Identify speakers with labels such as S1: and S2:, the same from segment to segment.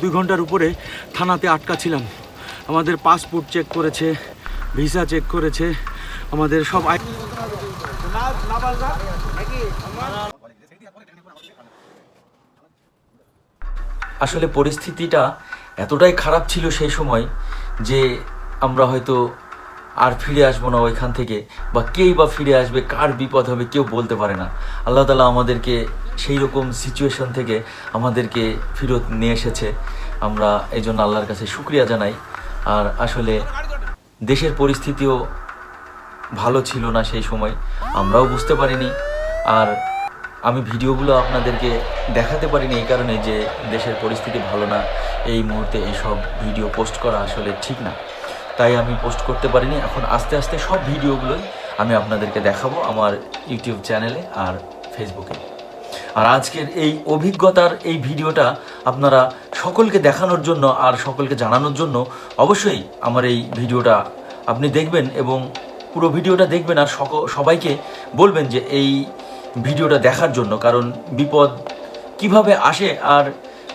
S1: দুই ঘণ্টার উপরে থানাতে আটকা ছিলাম। আমাদের পাসপোর্ট চেক করেছে, ভিসা চেক করেছে, আমাদের সব
S2: আসলে পরিস্থিতিটা এতটাই খারাপ ছিল সেই সময় যে আমরা হয়তো আর ফিরে আসব না ওইখান থেকে, বা কেই বা ফিরে আসবে, কার বিপদ হবে কেউ বলতে পারে না। আল্লাহ তালা আমাদেরকে সেই রকম সিচুয়েশন থেকে আমাদেরকে ফেরত নিয়ে এসেছে। আমরা এই জন্য আল্লাহর কাছে শুক্রিয়া জানাই। আর আসলে দেশের পরিস্থিতিও ভালো ছিল না সেই সময়। আমরাও বুঝতে পারিনি। আর আমি ভিডিওগুলো আপনাদেরকে দেখাতে পারিনি এই কারণে যে দেশের পরিস্থিতি ভালো না। এই মুহূর্তে এইসব ভিডিও পোস্ট করা আসলে ঠিক না। তাই আমি পোস্ট করতে পারিনি। এখন আস্তে আস্তে সব ভিডিওগুলোই আমি আপনাদেরকে দেখাবো আমার ইউটিউব চ্যানেলে আর ফেসবুকে। আর আজকের এই অভিজ্ঞতার এই ভিডিওটা আপনারা সকলকে দেখানোর জন্য আর সকলকে জানানোর জন্য অবশ্যই আমার এই ভিডিওটা আপনি দেখবেন এবং পুরো ভিডিওটা দেখবেন আর সক সবাইকে বলবেন যে এই ভিডিওটা দেখার জন্য, কারণ বিপদ কীভাবে আসে আর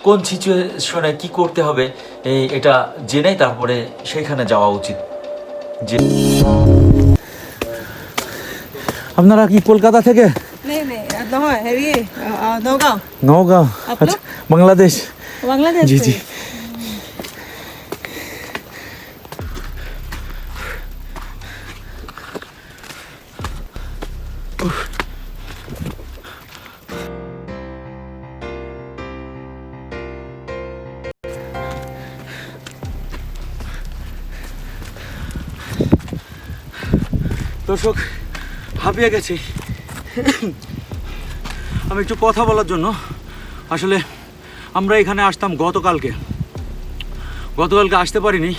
S2: কোন সিচুয়েশনে কি করতে হবে এটা জেনে তারপরে সেইখানে যাওয়া উচিত। যে
S1: আপনারা কি কলকাতা থেকে
S3: নহয় হেৰি আ, নগাঁও?
S1: আচ্ছা বাংলাদেশ।
S3: বাংলাদেশ
S1: জি জি। দর্শক হাঁপিয়ে গেছি। আমি একটু কথা বলার জন্য। আসলে আমরা এখানে আসতাম গতকালকে। গতকালকে আসতে পারিনি।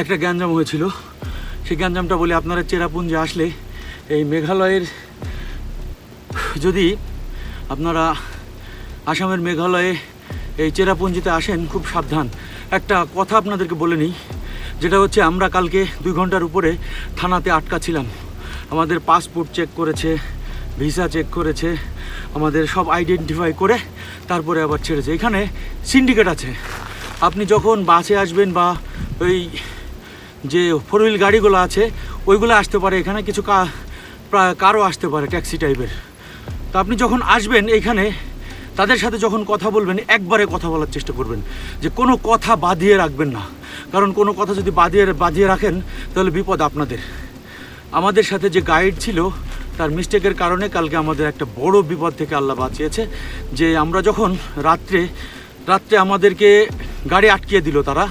S1: একটা গ্যাঞ্জাম হয়েছিল। সেই গ্যাঞ্জামটা বলি আপনারা চেরাপুঞ্জে আসলে এই মেঘালয়ের যদি আপনারা আসামের মেঘালয়ে এই চেরাপুঞ্জিতে আসেন, খুব সাবধান। একটা কথা আপনাদেরকে বলে নিই, যেটা হচ্ছে আমরা কালকে দুই ঘণ্টার উপরে থানাতে আটকা ছিলাম। আমাদের পাসপোর্ট চেক করেছে, ভিসা চেক করেছে আমাদের সব আইডেন্টিফাই করে তারপরে আবার ছেড়েছে এখানে সিন্ডিকেট আছে। আপনি যখন বাসে আসবেন বা ওই যে ফোর হুইল গাড়িগুলো আছে, ওইগুলো আসতে পারে। এখানে কিছু কারও আসতে পারে ট্যাক্সি টাইপের তো আপনি যখন আসবেন এইখানে তাদের সাথে যখন কথা বলবেন, একবারে কথা বলার চেষ্টা করবেন। যে কোনো কথা বাঁধিয়ে রাখবেন না। কারণ কোনো কথা যদি বাঁধিয়ে বাঁধিয়ে রাখেন, তাহলে বিপদ আপনাদের। আমাদের সাথে যে গাইড ছিল তার মিস্টেকের কারণে কালকে আমাদের একটা বড় বিপদ থেকে আল্লাহ বাঁচিয়েছে, যে আমরা যখন রাত্রে রাত্রে আমাদেরকে গাড়ি আটকিয়ে দিল তারা,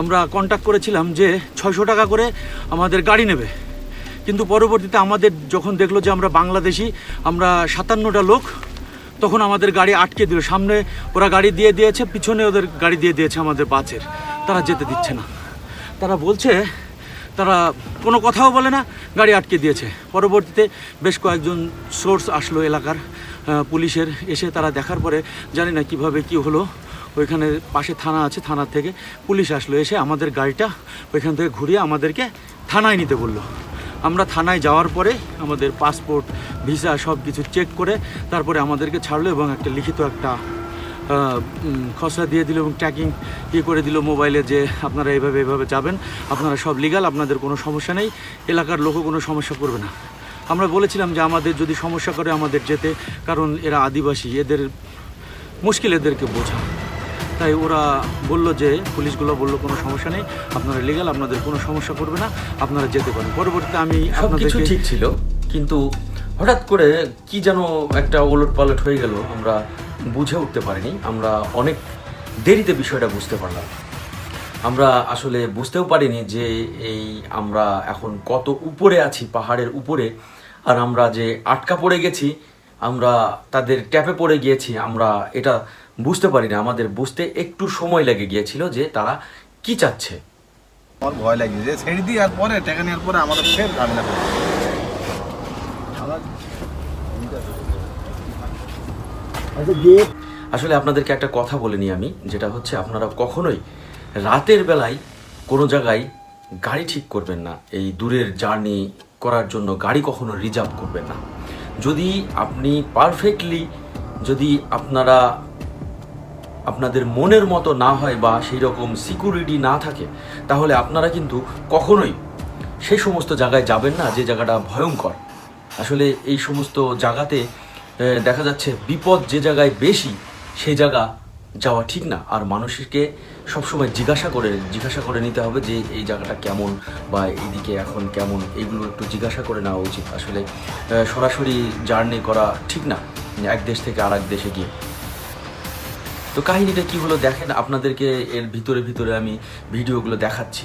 S1: আমরা কন্ট্যাক্ট করেছিলাম যে ছয়শো টাকা করে আমাদের গাড়ি নেবে। কিন্তু পরবর্তীতে আমাদের যখন দেখল যে আমরা বাংলাদেশি, আমরা সাতান্নটা লোক, তখন আমাদের গাড়ি আটকে দিল। সামনে ওরা গাড়ি দিয়ে দিয়েছে, পিছনে ওদের গাড়ি দিয়ে দিয়েছে আমাদের বাসের। তারা যেতে দিচ্ছে না। তারা বলছে তারা কোনো কথাও বলে না, গাড়ি আটকে দিয়েছে। পরবর্তীতে বেশ কয়েকজন সোর্স আসলো এলাকার পুলিশের, এসে তারা দেখার পরে জানি না কীভাবে কি হলো। ওইখানে পাশে থানা আছে, থানা থেকে পুলিশ আসলো, এসে আমাদের গাড়িটা ওইখান থেকে ঘুরিয়ে আমাদেরকে থানায় নিতে বলল। আমরা থানায় যাওয়ার পরে আমাদের পাসপোর্ট, ভিসা সব কিছু চেক করে তারপরে আমাদেরকে ছাড়লো এবং একটা লিখিত একটা খসড়া দিয়ে দিল এবং ট্র্যাকিং ইয়ে করে দিল মোবাইলে যে আপনারা এইভাবে এইভাবে যাবেন। আপনারা সব লিগাল আপনাদের কোনো সমস্যা নেই। এলাকার লোকও কোনো সমস্যা করবে না। আমরা বলেছিলাম যে আমাদের যদি সমস্যা করে আমাদের যেতে কারণ এরা আদিবাসী এদের মুশকিল এদেরকে বোঝা। তাই ওরা বলল যে পুলিশগুলো বলল কোনো সমস্যা নেই। আপনারা লিগাল আপনাদের কোনো সমস্যা করবে না। আপনারা যেতে পারেন। পরবর্তীতে আমি আপনাদেরকে
S2: ঠিক ছিল। কিন্তু হঠাৎ করে কি যেন একটা ওলট পালট হয়ে গেল। আমরা বুঝে উঠতে পারিনি। আমরা অনেক দেরিতে বিষয়টা বুঝতে পারলাম। আমরা আসলে বুঝতেও পারিনি যে এই আমরা এখন কত উপরে আছি, পাহাড়ের উপরে। আর আমরা যে আটকা পড়ে গেছি, আমরা তাদের ট্যাপে পড়ে গিয়েছি, আমরা এটা বুঝতে পারিনি। আমাদের বুঝতে একটু সময় লেগে গিয়েছিল যে তারা কি চাচ্ছে।
S4: আমার ভয় লাগে যে ছেড়ে দিয়ে আর পরে নেওয়ার পরে আমাদের ফের ঝামেলা
S2: আসলে আপনাদেরকে একটা কথা বলে নিই আমি, যেটা হচ্ছে আপনারা কখনোই রাতের বেলায় কোনো জায়গায় গাড়ি ঠিক করবেন না। এই দূরের জার্নি করার জন্য গাড়ি কখনো রিজার্ভ করবেন না। যদি আপনি পারফেক্টলি, যদি আপনারা, আপনাদের মনের মতো না হয় বা সেই রকম সিকিউরিটি না থাকে, তাহলে আপনারা কিন্তু কখনোই সেই সমস্ত জায়গায় যাবেন না, যে জায়গাটা ভয়ঙ্কর। আসলে এই সমস্ত জায়গাতে দেখা যাচ্ছে বিপদ যে জায়গায় বেশি সেই জায়গা যাওয়া ঠিক না। আর মানুষকে সবসময় জিজ্ঞাসা করে জিজ্ঞাসা করে নিতে হবে যে এই জায়গাটা কেমন বা এইদিকে এখন কেমন এইগুলো একটু জিজ্ঞাসা করে নেওয়া উচিত। আসলে সরাসরি জার্নি করা ঠিক না, এক দেশ থেকে আর দেশে গিয়ে। তো কাহিনীটা কি হলো দেখেন, আপনাদেরকে এর ভিতরে ভিতরে আমি ভিডিওগুলো দেখাচ্ছি।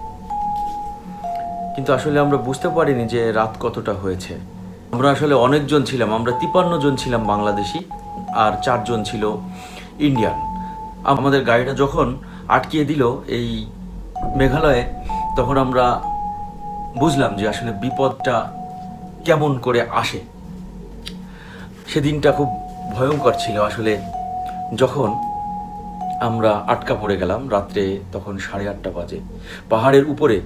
S2: কিন্তু আসলে আমরা বুঝতে পারিনি যে রাত কতটা হয়েছে। আমরা আসলে অনেকজন ছিলাম, আমরা তিপান্ন জন ছিলাম বাংলাদেশি আর চারজন ছিল ইন্ডিয়ান। আমাদের গাড়িটা যখন আটকিয়ে দিল এই মেঘালয়ে, তখন আমরা বুঝলাম যে আসলে বিপদটা কেমন করে আসে। সেদিনটা খুব ভয়ঙ্কর ছিল আসলে। যখন আমরা আটকা পড়ে গেলাম রাত্রে তখন সাড়ে আটটা বাজে। পাহাড়ের উপরে,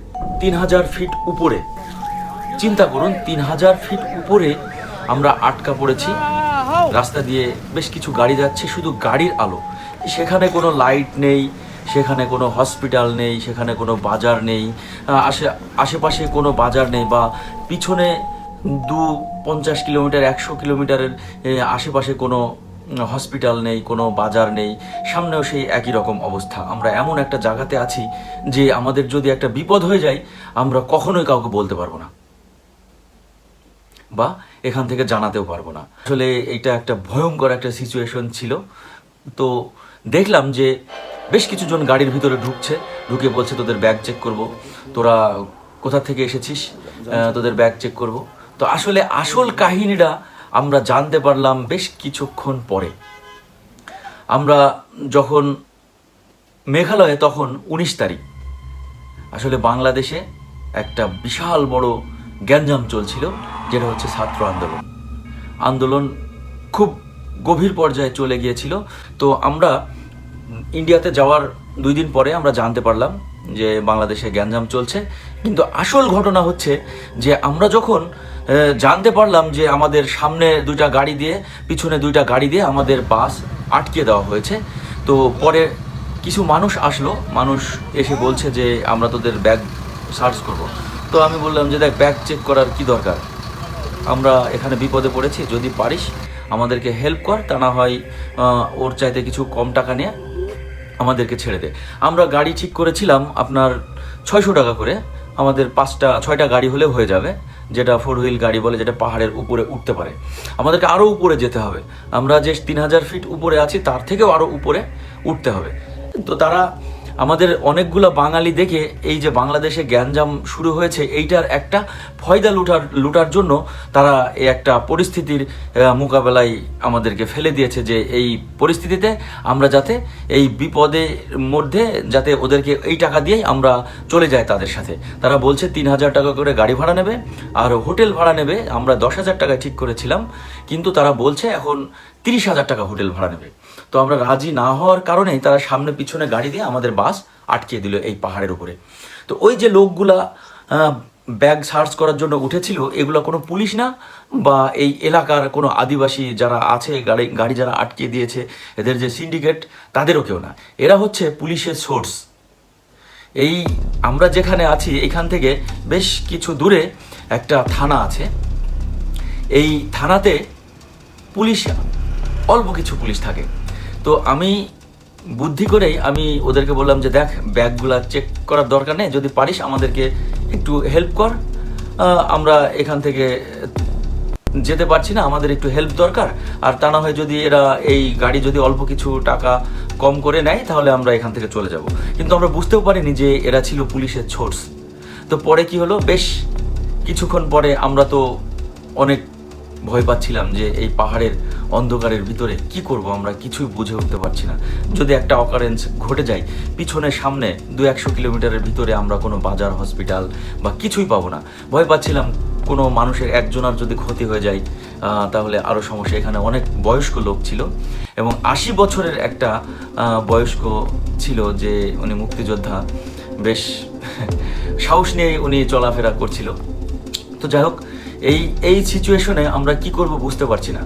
S2: তিন হাজার ফিট উপরে। চিন্তা করুন, তিন হাজার ফিট উপরে আমরা আটকা পড়েছি। রাস্তা দিয়ে বেশ কিছু গাড়ি যাচ্ছে, শুধু গাড়ির আলো। সেখানে কোনো লাইট নেই, সেখানে কোনো হসপিটাল নেই, সেখানে কোনো বাজার নেই। আশে আশেপাশে কোনো বাজার নেই বা পিছনে দু পঞ্চাশ কিলোমিটার, একশো কিলোমিটারের আশেপাশে কোনো হসপিটাল নেই, কোনো বাজার নেই, সামনেও সেই একই রকম অবস্থা। আমরা এমন একটা জায়গাতে আছি যে আমাদের যদি একটা বিপদ হয়ে যায়, আমরা কখনোই কাউকে বলতে পারব না। বা এখান থেকে জানাতেও পারব না। আসলে এটা একটা ভয়ঙ্কর একটা সিচুয়েশন ছিল। তো দেখলাম যে বেশ কিছুজন গাড়ির ভিতরে ঢুকছে, ঢুকে বলছে, তোদের ব্যাগ চেক করব। তোরা কোথা থেকে এসেছিস? তোদের ব্যাগ চেক করব। তো আসলে আসল কাহিনীটা আমরা জানতে পারলাম বেশ কিছুক্ষণ পরে। আমরা যখন মেঘালয়ে, তখন উনিশ তারিখ। আসলে বাংলাদেশে একটা বিশাল বড় গ্যাঞ্জাম চলছিল, যেটা হচ্ছে ছাত্র আন্দোলন। আন্দোলন খুব গভীর পর্যায়ে চলে গিয়েছিল। তো আমরা ইন্ডিয়াতে যাওয়ার দুই দিন পরে আমরা জানতে পারলাম যে বাংলাদেশে গ্যাঞ্জাম চলছে। কিন্তু আসল ঘটনা হচ্ছে যে আমরা যখন জানতে পারলাম যে আমাদের সামনে দুইটা গাড়ি দিয়ে, পিছনে দুইটা গাড়ি দিয়ে আমাদের বাস আটকে দেওয়া হয়েছে। তো পরে কিছু মানুষ আসলো। মানুষ এসে বলছে যে, আমরা তোদের ব্যাগ সার্চ করব। তো আমি বললাম যে, দেখ, ব্যাগ চেক করার কি দরকার? আমরা এখানে বিপদে পড়েছি, যদি পারিস আমাদেরকে হেল্প কর, তা না হয় ওর চাইতে কিছু কম টাকা নিয়ে আমাদেরকে ছেড়ে দে। আমরা গাড়ি ঠিক করেছিলাম আপনার ছয়শো টাকা করে। আমাদের পাঁচটা, ছয়টা গাড়ি হলে হয়ে যাবে। যেটা ফোর হুইল গাড়ি বলে, যেটা পাহাড়ের উপরে উঠতে পারে। আমাদেরকে আরও উপরে যেতে হবে। আমরা যে তিন হাজার ফিট উপরে আছি, তার থেকেও আরও উপরে উঠতে হবে। তো তারা আমাদের অনেকগুলো বাঙালি দেখে এই যে বাংলাদেশে গ্যাঞ্জাম শুরু হয়েছে, এইটার একটা ফয়দা লুটার লুটার জন্য তারা এই একটা পরিস্থিতির মোকাবেলায় আমাদেরকে ফেলে দিয়েছে যে এই পরিস্থিতিতে আমরা যাতে এই বিপদের মধ্যে যাতে ওদেরকে এই টাকা দিয়েই আমরা চলে যাই তাদের সাথে। তারা বলছে তিন হাজার টাকা করে গাড়ি ভাড়া নেবে আর হোটেল ভাড়া নেবে, আমরা দশ হাজার টাকা ঠিক করেছিলাম, কিন্তু তারা বলছে এখন তিরিশ হাজার টাকা হোটেল ভাড়া নেবে। তো আমরা রাজি না হওয়ার কারণেই তারা সামনে পিছনে গাড়ি দিয়ে আমাদের বাস আটকে দিল এই পাহাড়ের উপরে। তো ওই যে লোকগুলা ব্যাগ সার্চ করার জন্য উঠেছিল, এগুলো কোনো পুলিশ না? বা এই এলাকার কোনো আদিবাসী যারা আছে, গাড়ি গাড়ি যারা আটকে দিয়েছে, এদের যে সিন্ডিকেট তাদেরও কেউ না। এরা হচ্ছে পুলিশের সোর্স এই আমরা যেখানে আছি, এখান থেকে বেশ কিছু দূরে একটা থানা আছে। এই থানাতে পুলিশ, অল্প কিছু পুলিশ থাকে। তো আমি বুদ্ধি করেই আমি ওদেরকে বললাম যে দেখ, ব্যাগগুলা চেক করার দরকার নেই। যদি পারিস আমাদেরকে একটু হেল্প কর। আমরা এখান থেকে যেতে পারছি না, আমাদের একটু হেল্প দরকার। আর তা না হয় যদি এরা এই গাড়ি যদি অল্প কিছু টাকা কম করে নেয়, তাহলে আমরা এখান থেকে চলে যাব। কিন্তু আমরা বুঝতেও পারিনি যে এরা ছিল পুলিশের সোর্স তো পরে কি হলো? বেশ কিছুক্ষণ পরে আমরা তো অনেক ভয় পাচ্ছিলাম যে এই পাহাড়ের অন্ধকারের ভিতরে কি করব আমরা কিছুই বুঝে উঠতে পারছি না। যদি একটা অকারেন্স ঘটে যায়, পিছনে সামনে দু একশো কিলোমিটারের ভিতরে আমরা কোনো বাজার হসপিটাল বা কিছুই পাবো না। ভয় পাচ্ছিলাম কোনো মানুষের একজনার যদি ক্ষতি হয়ে যায় তাহলে আরও সমস্যা। এখানে অনেক বয়স্ক লোক ছিল এবং আশি বছরের একটা বয়স্ক ছিল যে উনি মুক্তিযোদ্ধা। বেশ সাহস নিয়ে উনি চলাফেরা করছিল। তো যাই হোক, এই এই সিচুয়েশনে আমরা কি করব বুঝতে পারছি না।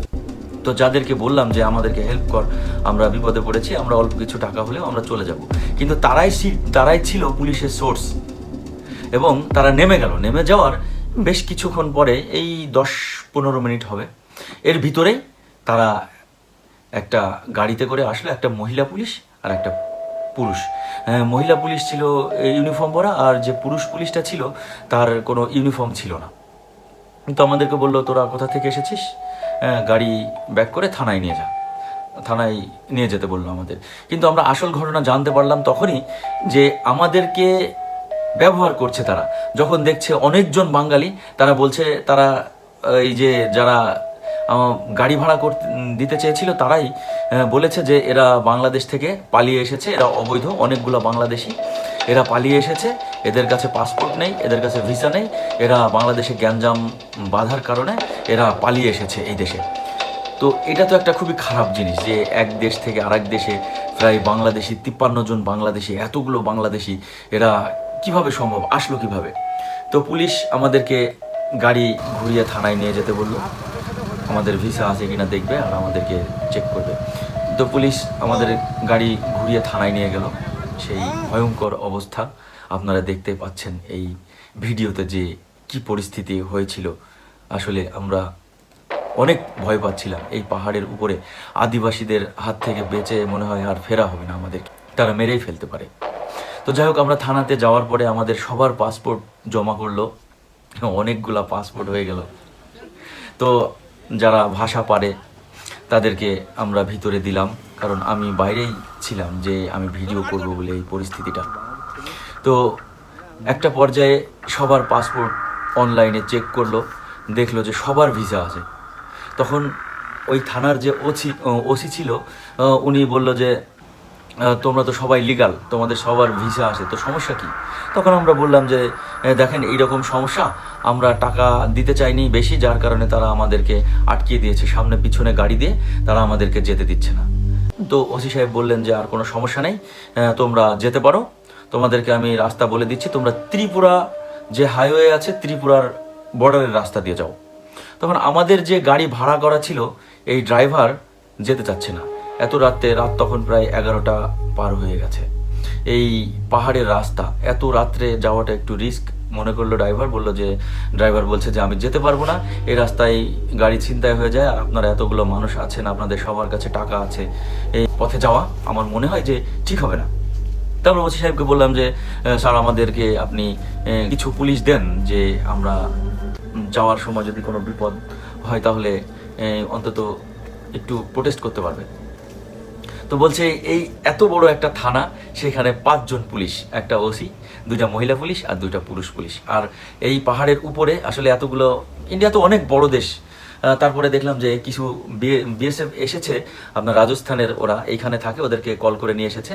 S2: তো যাদেরকে বললাম যে আমাদেরকে হেল্প কর আমরা বিপদে পড়েছি আমরা অল্প কিছু টাকা হলেও আমরা চলে যাব। কিন্তু তারাই তারাই ছিল পুলিশের সোর্স এবং তারা নেমে গেল। নেমে যাওয়ার বেশ কিছুক্ষণ পরে এই দশ পনেরো মিনিট হবে এর ভিতরেই তারা একটা গাড়িতে করে আসলো একটা মহিলা পুলিশ আর একটা পুরুষ। হ্যাঁ, মহিলা পুলিশ ছিল ইউনিফর্ম পরা আর যে পুরুষ পুলিশটা ছিল তার কোনো ইউনিফর্ম ছিল না। তো আমাদেরকে বলল তোরা কোথা থেকে এসেছিস? গাড়ি ব্যাক করে থানায় নিয়ে যা। থানায় নিয়ে যেতে বলল আমাদের। কিন্তু আমরা আসল ঘটনা জানতে পারলাম তখনই যে আমাদেরকে ব্যবহার করছে তারা। যখন দেখছে অনেকজন বাঙালি, তারা বলছে তারা এই যে যারা গাড়ি ভাড়া করতে দিতে চেয়েছিল তারাই বলেছে যে এরা বাংলাদেশ থেকে পালিয়ে এসেছে। এরা অবৈধ, অনেকগুলো বাংলাদেশি। এরা পালিয়ে এসেছে। এদের কাছে পাসপোর্ট নেই, এদের কাছে ভিসা নেই। এরা বাংলাদেশে গ্যাঞ্জাম বাঁধার কারণে এরা পালিয়ে এসেছে এই দেশে। তো এটা তো একটা খুবই খারাপ জিনিস যে এক দেশ থেকে আরেক দেশে প্রায় বাংলাদেশি, তিপ্পান্ন জন বাংলাদেশি, এতগুলো বাংলাদেশি এরা কীভাবে সম্ভব, আসলো কীভাবে? তো পুলিশ আমাদেরকে গাড়ি ঘুরিয়ে থানায় নিয়ে যেতে বলল। আমাদের ভিসা আছে কিনা দেখবে আর আমাদেরকে চেক করবে। তো পুলিশ আমাদের গাড়ি ঘুরিয়ে থানায় নিয়ে গেল। সেই ভয়ঙ্কর অবস্থা। আপনারা দেখতে পাচ্ছেন এই ভিডিওতে যে কি পরিস্থিতি হয়েছিল। আসলে আমরা অনেক ভয় পাচ্ছিলাম এই পাহাড়ের উপরে আদিবাসীদের হাত থেকে বেঁচে মনে হয় আর ফেরা হবে না আমাদের। তারা মেরেই ফেলতে পারে। তো যাই হোক, আমরা থানাতে যাওয়ার পরে আমাদের সবার পাসপোর্ট জমা করল। অনেকগুলা পাসপোর্ট হয়ে গেল। তো যারা ভাষা পারে, তাদেরকে আমরা ভিতরে দিলাম। কারণ আমি বাইরেই ছিলাম যে আমি ভিডিও করব বলে এই পরিস্থিতিটা। তো একটা পর্যায়ে সবার পাসপোর্ট অনলাইনে চেক করল। দেখল যে সবার ভিসা আছে। তখন ওই থানার যে ওসি ওসি ছিল উনি বলল যে তোমরা তো সবাই লিগাল তোমাদের সবার ভিসা আছে তো সমস্যা কি? তখন আমরা বললাম যে "এ, দেখেন এইরকম সমস্যা আমরা টাকা দিতে চাইনি বেশি যার কারণে তারা আমাদেরকে আটকিয়ে দিয়েছে সামনে পিছনে গাড়ি দিয়ে তারা আমাদেরকে যেতে দিচ্ছে না। তো ওসি সাহেব বললেন যে আর কোনো সমস্যা নেই তোমরা যেতে পারো। তোমাদেরকে আমি রাস্তা বলে দিচ্ছি তোমরা ত্রিপুরা যে হাইওয়ে আছে ত্রিপুরার বর্ডারের রাস্তা দিয়ে যাও। তখন আমাদের যে গাড়ি ভাড়া করা ছিল, এই ড্রাইভার যেতে চাচ্ছে না। এত রাতে, রাত তখন প্রায় এগারোটা পার হয়ে গেছে। এই পাহাড়ের রাস্তা, এত রাত্রে যাওয়াটা একটু রিস্ক। মনে করল ড্রাইভার, বলল যে, ড্রাইভার বলছে যে, আমি যেতে পারব না। এই রাস্তায় গাড়ি ছিনতাই হয়ে যায়। আর আপনারা এতগুলো মানুষ আছেন, আপনাদের সবার কাছে টাকা আছে। এই পথে যাওয়া আমার মনে হয় যে ঠিক হবে না। তারপর ওসি সাহেবকে বললাম যে স্যার, আমাদেরকে আপনি কিছু পুলিশ দেন যে, আমরা যাওয়ার সময় যদি কোনো বিপদ হয় তাহলে অন্তত একটু প্রোটেস্ট করতে পারবে। তো বলছে, এই এত বড় একটা থানা, সেখানে পাঁচজন পুলিশ, একটা ওসি, দুইটা মহিলা পুলিশ আর দুইটা পুরুষ পুলিশ। আর এই পাহাড়ের উপরে আসলে এতগুলো, ইন্ডিয়া তো অনেক বড় দেশ। তারপরে দেখলাম যে কিছু বিএসএফ এসেছে, আপনার রাজস্থানের ওরা, এইখানে থাকে, ওদেরকে কল করে নিয়ে এসেছে।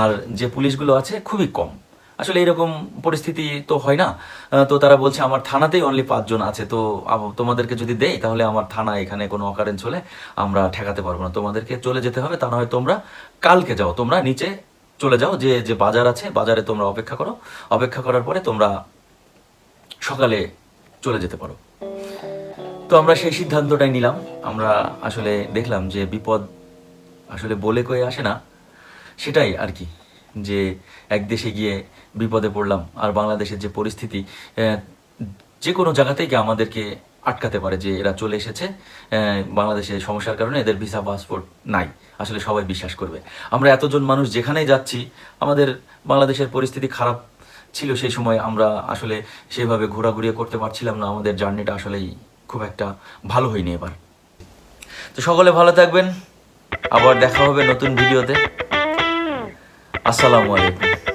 S2: আর যে পুলিশগুলো আছে, খুবই কম। আসলে এরকম পরিস্থিতি তো হয় না। তো তারা বলছে, আমার থানাতেই অনলি পাঁচজন আছে, তো তোমাদেরকে যদি দেই, তাহলে আমার থানা এখানে কোনো অকারেন্স হলে আমরা ঠেকাতে পারব না। তোমাদেরকে চলে যেতে হবে, তা না হয় তোমরা কালকে যাও, তোমরা নিচে চলে যাও, যে যে বাজার আছে, বাজারে তোমরা অপেক্ষা করো। অপেক্ষা করার পরে তোমরা সকালে চলে যেতে পারো। তো আমরা সেই সিদ্ধান্তটাই নিলাম। আমরা আসলে দেখলাম যে বিপদ আসলে বলে কয়ে আসে না। সেটাই আর কি, যে এক দেশে গিয়ে বিপদে পড়লাম। আর বাংলাদেশের যে পরিস্থিতি যে কোনো জায়গা থেকে আমাদেরকে আটকাতে পারে যে এরা চলে এসেছে। আহ, বাংলাদেশের সমস্যার কারণে এদের ভিসা পাসপোর্ট নাই। আসলে সবাই বিশ্বাস করবে। আমরা এতজন মানুষ যেখানেই যাচ্ছি আমাদের বাংলাদেশের পরিস্থিতি খারাপ ছিল সেই সময় আমরা আসলে সেভাবে ঘোরাঘুরি করতে পারছিলাম না। আমাদের জার্নিটা আসলেই খুব একটা ভালো হয়নি এবার। তো সকলে ভালো থাকবেন। আবার দেখা হবে নতুন ভিডিওতে। আসসালামু আলাইকুম।